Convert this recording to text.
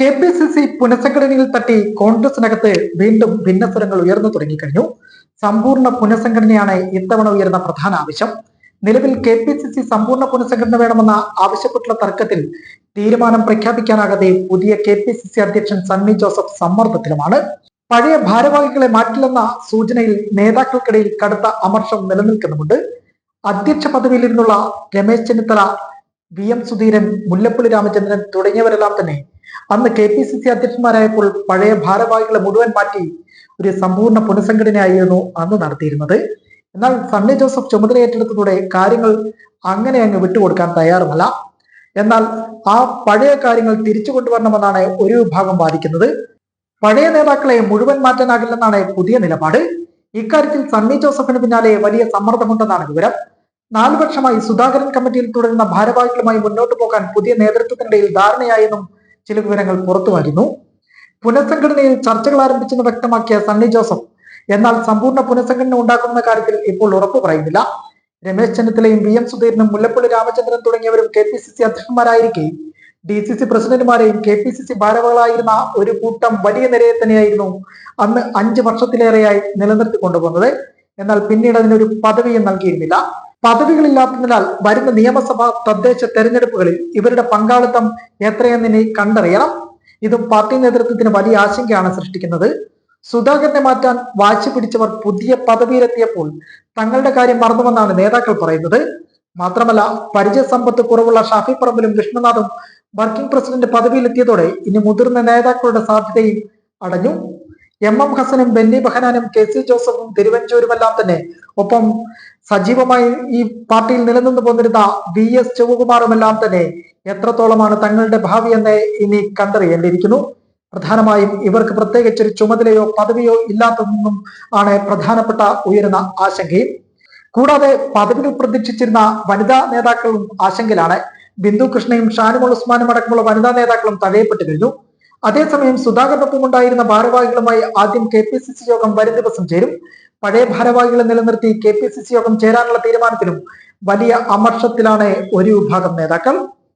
K P C C പുനഃസംഘടനയിൽ തട്ടി കോൺഗ്രസിനകത്ത് വീണ്ടും ഭിന്നസ്വരങ്ങൾ ഉയർന്നു തുടങ്ങിക്കഴിഞ്ഞു. സമ്പൂർണ പുനഃസംഘടനയാണ് ഇത്തവണ ഉയർന്ന പ്രധാന ആവശ്യം. നിലവിൽ കെ പി സി സി സമ്പൂർണ പുനഃസംഘടന വേണമെന്ന ആവശ്യപ്പെട്ടുള്ള തർക്കത്തിൽ തീരുമാനം പ്രഖ്യാപിക്കാനാകാതെ പുതിയ കെ പി സി സി അധ്യക്ഷൻ സണ്ണി ജോസഫ് സമ്മർദ്ദത്തിലുമാണ്. പഴയ ഭാരവാഹികളെ മാറ്റില്ലെന്ന സൂചനയിൽ നേതാക്കൾക്കിടയിൽ കടുത്ത അമർഷം നിലനിൽക്കുന്നുമുണ്ട്. അധ്യക്ഷ പദവിയിൽ നിന്നുള്ള രമേശ് ചെന്നിത്തല വി എം സുധീരൻ മുല്ലപ്പള്ളി രാമചന്ദ്രൻ തുടങ്ങിയവരെല്ലാം തന്നെ അന്ന് കെ പി സി സി അധ്യക്ഷന്മാരായപ്പോൾ പഴയ ഭാരവാഹികളെ മുഴുവൻ മാറ്റി ഒരു സമ്പൂർണ പുനഃസംഘടനയായിരുന്നു അന്ന് നടത്തിയിരുന്നത്. എന്നാൽ സണ്ണി ജോസഫ് ചുമതല ഏറ്റെടുത്തതോടെ കാര്യങ്ങൾ അങ്ങനെ അങ്ങ് വിട്ടുകൊടുക്കാൻ തയ്യാറുമല്ല. എന്നാൽ ആ പഴയ കാര്യങ്ങൾ തിരിച്ചു കൊണ്ടുവരണമെന്നാണ് ഒരു വിഭാഗം വാദിക്കുന്നത്. പഴയ നേതാക്കളെ മുഴുവൻ മാറ്റാനാകില്ലെന്നാണ് പുതിയ നിലപാട്. ഇക്കാര്യത്തിൽ സണ്ണി ജോസഫിന് പിന്നാലെ വലിയ സമ്മർദ്ദമുണ്ടെന്നാണ് വിവരം. നാലു വർഷമായി സുധാകരൻ കമ്മിറ്റിയിൽ തുടരുന്ന ഭാരവാഹികളുമായി മുന്നോട്ട് പോകാൻ പുതിയ നേതൃത്വത്തിനിടയിൽ ധാരണയായെന്നും ചില വിവരങ്ങൾ പുറത്തു വരുന്നു. പുനഃസംഘടനയിൽ ചർച്ചകൾ ആരംഭിച്ചെന്ന് വ്യക്തമാക്കിയ സണ്ണി ജോസഫ് എന്നാൽ സമ്പൂർണ പുനഃസംഘടന ഉണ്ടാക്കുന്ന കാര്യത്തിൽ ഇപ്പോൾ ഉറപ്പു പറയുന്നില്ല. രമേശ് ചെന്നിത്തലയും വി എം സുധീരനും മുല്ലപ്പള്ളി രാമചന്ദ്രൻ തുടങ്ങിയവരും കെ പി സി സി അധ്യക്ഷന്മാരായിരിക്കെ. ഡി സി സി പ്രസിഡന്റുമാരെയും കെ പി സി സി ഭാരവാഹികളായിരുന്ന ഒരു കൂട്ടം വലിയ നിരയെ തന്നെയായിരുന്നു അന്ന് അഞ്ച് വർഷത്തിലേറെയായി നിലനിർത്തി കൊണ്ടുപോകുന്നത്. എന്നാൽ പിന്നീട് അതിനൊരു പദവിയും നൽകിയിരുന്നില്ല. പദവികളില്ലാത്തതിനാൽ വരുന്ന നിയമസഭാ തദ്ദേശ തെരഞ്ഞെടുപ്പുകളിൽ ഇവരുടെ പങ്കാളിത്തം എത്രയെന്നിനി കണ്ടറിയണം. ഇതും പാർട്ടി നേതൃത്വത്തിന് വലിയ ആശങ്കയാണ് സൃഷ്ടിക്കുന്നത്. സുധാകരനെ മാറ്റാൻ വാശി പിടിച്ചവർ പുതിയ പദവിയിലെത്തിയപ്പോൾ തങ്ങളുടെ കാര്യം മറന്നുവെന്നാണ് നേതാക്കൾ പറയുന്നത്. മാത്രമല്ല പരിചയസമ്പത്ത് കുറവുള്ള ഷാഫി പറമ്പിലും കൃഷ്ണനാഥും വർക്കിംഗ് പ്രസിഡന്റ് പദവിയിലെത്തിയതോടെ ഇനി മുതിർന്ന നേതാക്കളുടെ സാധ്യതയും അടഞ്ഞു. എം എം ഹസനും ബെന്നി ബഹനാനും കെ സി ജോസഫും തിരുവഞ്ചൂരുമെല്ലാം തന്നെ ഒപ്പം സജീവമായി ഈ പാർട്ടിയിൽ നിലനിന്ന് പോന്നിരുന്ന വി എസ് ശിവകുമാറുമെല്ലാം തന്നെ എത്രത്തോളമാണ് തങ്ങളുടെ ഭാവി എന്ന് ഇനി കണ്ടറിയേണ്ടിയിരിക്കുന്നു. പ്രധാനമായും ഇവർക്ക് പ്രത്യേകിച്ച് ഒരു ചുമതലയോ പദവിയോ ഇല്ലാത്തതെന്നും ആണ് പ്രധാനപ്പെട്ട ഉയരുന്ന ആശങ്കയും. കൂടാതെ പദവികൾ പ്രതീക്ഷിച്ചിരുന്ന വനിതാ നേതാക്കളും ആശങ്കയിലാണ്. ബിന്ദു കൃഷ്ണയും ഷാനിമോൾ ഉസ്മാനും അടക്കമുള്ള വനിതാ നേതാക്കളും തഴയപ്പെട്ടു കഴിഞ്ഞു. അതേസമയം സുധാകരനൊപ്പം ഉണ്ടായിരുന്ന ഭാരവാഹികളുമായി ആദ്യം കെ പി സി സി യോഗം വരും ദിവസം ചേരും. പഴയ ഭാരവാഹികളെ നിലനിർത്തി കെ പി സി സി യോഗം ചേരാനുള്ള തീരുമാനത്തിലും വലിയ അമർഷത്തിലാണ് ഒരു വിഭാഗം നേതാക്കൾ.